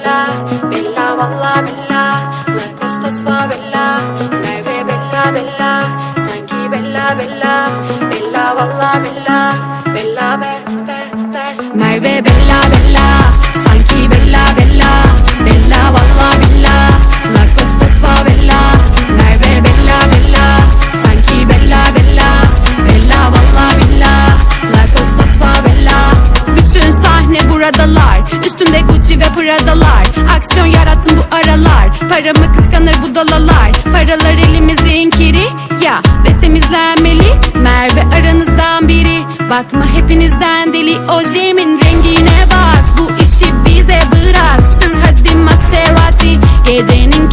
Bella Bella Bella valla Bella La Favela Merve Bella Bella Sanki Bella Bella Bella valla Bella Bella be be be Merve Bella Bella Paramı kıskanır bu dalalar. Paralar elimizin kiri. Ya Ve temizlenmeli. Merve aranızdan biri. Bakma hepinizden deli. Ojemin rengine bak. Bu işi bize bırak. Sür hadi Maserati. Gecenin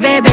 volver.